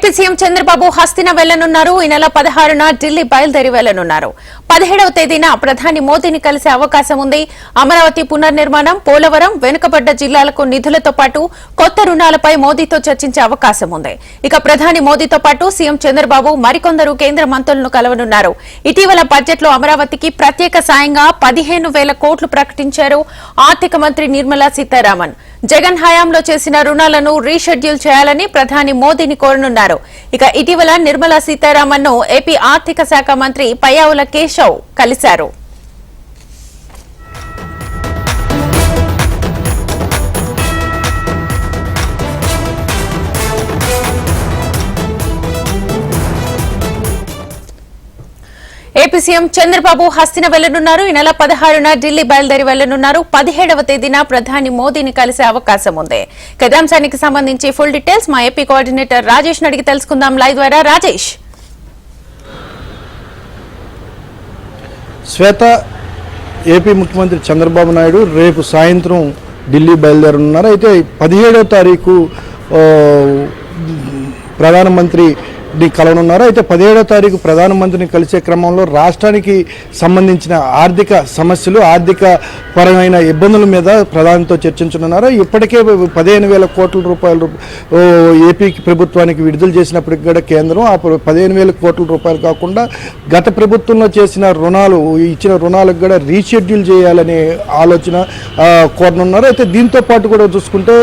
AP CM Chandrababu Hastina వెళ్ళనున్నారు ఈ నెల పదహారున ఢిల్లీ బయలుదేరి వెళ్ళనున్నారు పదిహేడవ తేదీన ప్రధాని మోదీని కలిసే అవకాశం ఉంది. అమరావతి పునర్నిర్మాణం పోలవరం వెనుకబడ్డ జిల్లాలకు నిధులతో పాటు కొత్త రుణాలపై మోదీతో చర్చించే అవకాశం ఉంది. ఇక ప్రధాని మోదీతో పాటు సీఎం చంద్రబాబు మరికొందరు కేంద్ర మంత్రులను కలవనున్నారు. ఇటీవల బడ్జెట్లో అమరావతికి ప్రత్యేక సాయంగా పదిహేను వేల కోట్లు ప్రకటించారు ఆర్థిక మంత్రి నిర్మలా సీతారామన్. జగన్ హయాంలో చేసిన రుణాలను రీషెడ్యూల్ చేయాలని ప్రధాని మోదీని కోరనున్నారు. ఇక ఇటీవల నిర్మలా సీతారామన్ను ఏపీ ఆర్థిక శాఖ మంత్రి పయావుల కేశవ్ కలిశారు. ఏపీ సీఎం చంద్రబాబు హస్తిన వెళ్ళనున్నారు. ఈ నెల పదహారున ఢిల్లీ బయలుదేరి వెళ్ళనున్నారు. పదిహేడవ తేదీన ప్రధాని మోదీని కలిసే అవకాశం ఉంది. కదాంశానికి సంబంధించి ఫుల్ డీటెయిల్స్ మా ఏపీ కోఆర్డినేటర్ రాజేష్ అడిగి తెలుసుకుందాం. లైవ్ ద్వారా రాజేష్. శ్వేత ఏపీ ముఖ్యమంత్రి చంద్రబాబు నాయుడు రేపు సాయంత్రం ఢిల్లీ బయలుదేరనున్నారు. అయితే పదిహేడవ తారీఖు ప్రధానమంత్రి ని కలవనున్నారు? అయితే పదిహేడో తారీఖు ప్రధానమంత్రిని కలిసే క్రమంలో రాష్ట్రానికి సంబంధించిన ఆర్థిక సమస్యలు ఆర్థిక పరమైన ఇబ్బందుల మీద ప్రధానితో చర్చించనున్నారు? ఇప్పటికే పదిహేను వేల కోట్ల రూపాయలు ఏపీకి ప్రభుత్వానికి విడుదల చేసినప్పటికి కూడా కేంద్రం ఆ పదిహేను వేల కోట్ల రూపాయలు కాకుండా గత ప్రభుత్వంలో చేసిన రుణాలు ఇచ్చిన రుణాలకు కూడా రీషెడ్యూల్ చేయాలనే ఆలోచన కోరనున్నారు? అయితే దీంతో పాటు కూడా చూసుకుంటే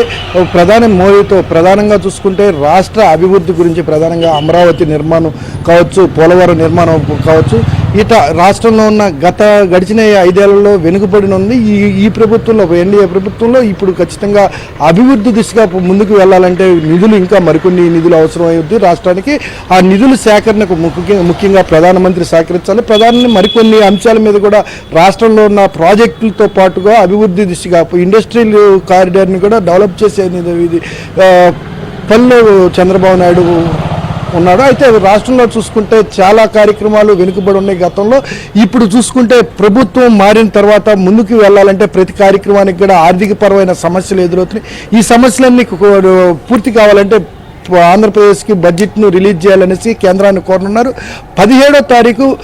ప్రధాని మోడీతో ప్రధానంగా చూసుకుంటే రాష్ట్ర అభివృద్ధి గురించి ప్రధానంగా అమరావతి నిర్మాణం కావచ్చు పోలవరం నిర్మాణం కావచ్చు ఇట రాష్ట్రంలో ఉన్న గత గడిచిన ఐదేళ్ళలో వెనుకబడిన ఉంది. ఈ ఈ ప్రభుత్వంలో ఎన్డీఏ ప్రభుత్వంలో ఇప్పుడు ఖచ్చితంగా అభివృద్ధి దిశగా ముందుకు వెళ్ళాలంటే నిధులు ఇంకా మరికొన్ని నిధులు అవసరమవుద్ది. రాష్ట్రానికి ఆ నిధుల సేకరణకు ముఖ్యంగా ప్రధానమంత్రి సహకరించాలి. ప్రధాని మరికొన్ని అంశాల మీద కూడా రాష్ట్రంలో ఉన్న ప్రాజెక్టులతో పాటుగా అభివృద్ధి దిశగా ఇండస్ట్రియల్ కారిడార్ని కూడా డెవలప్ చేసే ఇది- పనులు చంద్రబాబు నాయుడు ఉన్నాడు అయితే రాష్ట్రంలో చూసుకుంటే చాలా కార్యక్రమాలు వెనుకబడి ఉన్నాయి గతంలో. ఇప్పుడు చూసుకుంటే ప్రభుత్వం మారిన తర్వాత ముందుకు వెళ్ళాలంటే ప్రతి కార్యక్రమానికి కూడా ఆర్థికపరమైన సమస్యలు ఎదురవుతున్నాయి. ఈ సమస్యలన్నీ పూర్తి కావాలంటే ఆంధ్రప్రదేశ్కి బడ్జెట్ను రిలీజ్ చేయాలనేసి కేంద్రాన్ని కోరనున్నారు. పదిహేడో తారీఖు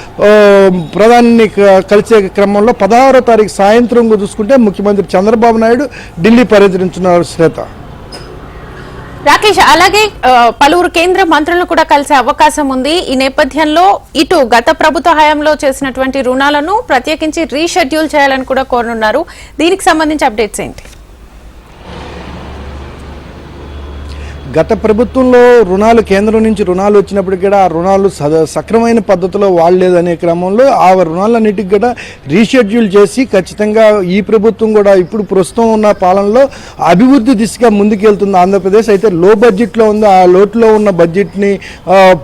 ప్రధాని క- కలిసే క్రమంలో పదహారో తారీఖు సాయంత్రం చూసుకుంటే ముఖ్యమంత్రి చంద్రబాబు నాయుడు ఢిల్లీ పర్యటించున్నారు శ్వేత. రాకేష్ అలాగే పలువురు కేంద్ర మంత్రులను కూడా కలిసే అవకాశం ఉంది. ఈ నేపథ్యంలో ఇటు గత ప్రభుత్వ హయాంలో చేసినటువంటి రుణాలను ప్రత్యేకించి రీషెడ్యూల్ చేయాలని కూడా కోరనున్నారు. దీనికి సంబంధించి అప్డేట్స్ ఏంటి? గత ప్రభుత్వంలో రుణాలు కేంద్రం నుంచి రుణాలు వచ్చినప్పటికి కూడా ఆ రుణాలు సద సక్రమైన పద్ధతిలో వాడలేదనే క్రమంలో ఆ రుణాలన్నిటికి కూడా రీషెడ్యూల్ చేసి ఖచ్చితంగా ఈ ప్రభుత్వం కూడా ఇప్పుడు ప్రస్తుతం ఉన్న పాలనలో అభివృద్ధి దిశగా ముందుకెళ్తుంది ఆంధ్రప్రదేశ్. అయితే లో బడ్జెట్లో ఉంది ఆ లోటులో ఉన్న బడ్జెట్ని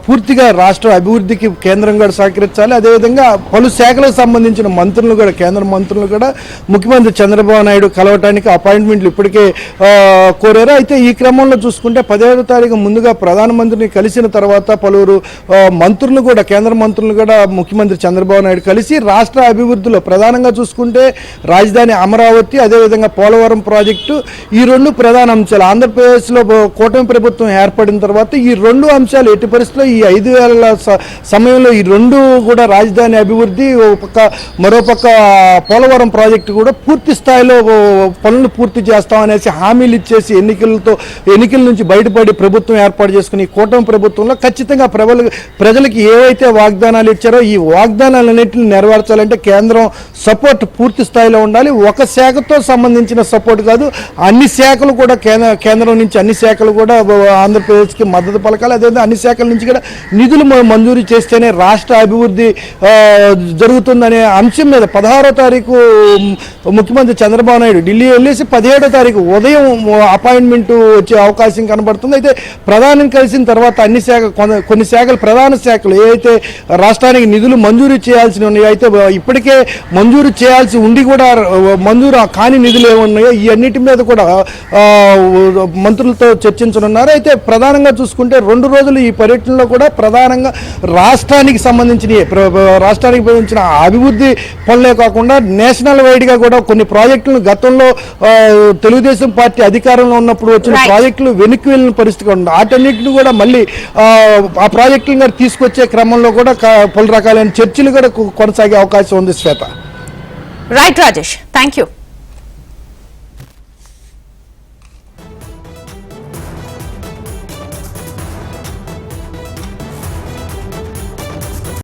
పూర్తిగా రాష్ట్ర అభివృద్ధికి కేంద్రం కూడా సహకరించాలి. అదేవిధంగా పలు శాఖలకు సంబంధించిన మంత్రులు కూడా కేంద్ర మంత్రులు కూడా ముఖ్యమంత్రి చంద్రబాబు నాయుడు కలవటానికి అపాయింట్మెంట్లు ఇప్పటికే కోరారు. అయితే ఈ క్రమంలో చూసుకుంటే పదిహేడు తారీఖు ముందుగా ప్రధానమంత్రిని కలిసిన తర్వాత పలువురు మంత్రులను మంత్రులు కూడా కేంద్ర మంత్రులు కూడా ముఖ్యమంత్రి చంద్రబాబు నాయుడు కలిసి రాష్ట్ర అభివృద్ధిలో ప్రధానంగా చూసుకుంటే రాజధాని అమరావతి అదేవిధంగా పోలవరం ప్రాజెక్టు ఈ రెండు ప్రధాన అంశాలు. ఆంధ్రప్రదేశ్లో కూటమి ప్రభుత్వం ఏర్పడిన తర్వాత ఈ రెండు అంశాలు ఎట్టి పరిస్థితుల్లో ఈ ఐదు వేల సమయంలో ఈ రెండు కూడా రాజధాని అభివృద్ధి ఒక పక్క మరోపక్క పోలవరం ప్రాజెక్టు కూడా పూర్తి స్థాయిలో పనులు పూర్తి చేస్తామనేసి హామీలు ఇచ్చేసి ఎన్నికలతో ఎన్నికల నుంచి బయట కట్టుబడి ప్రభుత్వం ఏర్పాటు చేసుకుని కూటమి ప్రభుత్వంలో ఖచ్చితంగా ప్రజలు ప్రజలకు ఏవైతే వాగ్దానాలు ఇచ్చారో ఈ వాగ్దానాలన్నింటిని నెరవేర్చాలంటే కేంద్రం సపోర్ట్ పూర్తి స్థాయిలో ఉండాలి. ఒక శాఖతో సంబంధించిన సపోర్ట్ కాదు. అన్ని శాఖలు కూడా కేంద్ర కేంద్రం నుంచి అన్ని శాఖలు కూడా ఆంధ్రప్రదేశ్కి మద్దతు పలకాలి. అదేవిధంగా అన్ని శాఖల నుంచి కూడా నిధులు మంజూరు చేస్తేనే రాష్ట్ర అభివృద్ధి జరుగుతుందనే అంశం మీద పదహారో తారీఖు ముఖ్యమంత్రి చంద్రబాబు నాయుడు ఢిల్లీ వెళ్ళేసి పదిహేడో తారీఖు ఉదయం అపాయింట్మెంట్ వచ్చే అవకాశం కనబడుతుంది. అయితే ప్రధాని కలిసిన తర్వాత అన్ని శాఖ కొన- కొన్ని శాఖలు ప్రధాన శాఖలు ఏవైతే రాష్ట్రానికి నిధులు మంజూరు చేయాల్సి ఉన్నాయో అయితే ఇప్పటికే మంజూరు చేయాల్సి ఉండి కూడా మంజూరు కాని నిధులు ఏమున్నాయో ఈ అన్నిటి మీద కూడా మంత్రులతో చర్చించనున్నారు అయితే ప్రధానంగా చూసుకుంటే రెండు రోజులు ఈ పర్యటనలో కూడా ప్రధానంగా రాష్ట్రానికి సంబంధించిన రాష్ట్రానికి సంబంధించిన అభివృద్ధి పనులే కాకుండా నేషనల్ వైడ్గా కూడా కొన్ని ప్రాజెక్టులను గతంలో తెలుగుదేశం పార్టీ అధికారంలో ఉన్నప్పుడు వచ్చిన. ప్రాజెక్టులు వెనక్కి వెళ్ళిన తట్టుకోలేని పరిస్థితి ఉంది. వాటన్నిటిని కూడా మళ్ళీ ఆ, ఆ ప్రాజెక్టులను కూడా తీసుకొచ్చే క్రమంలో కూడా పలు రకాలైన చర్చలు కూడా కొనసాగే అవకాశం ఉంది Shweta. Right Rajesh thank you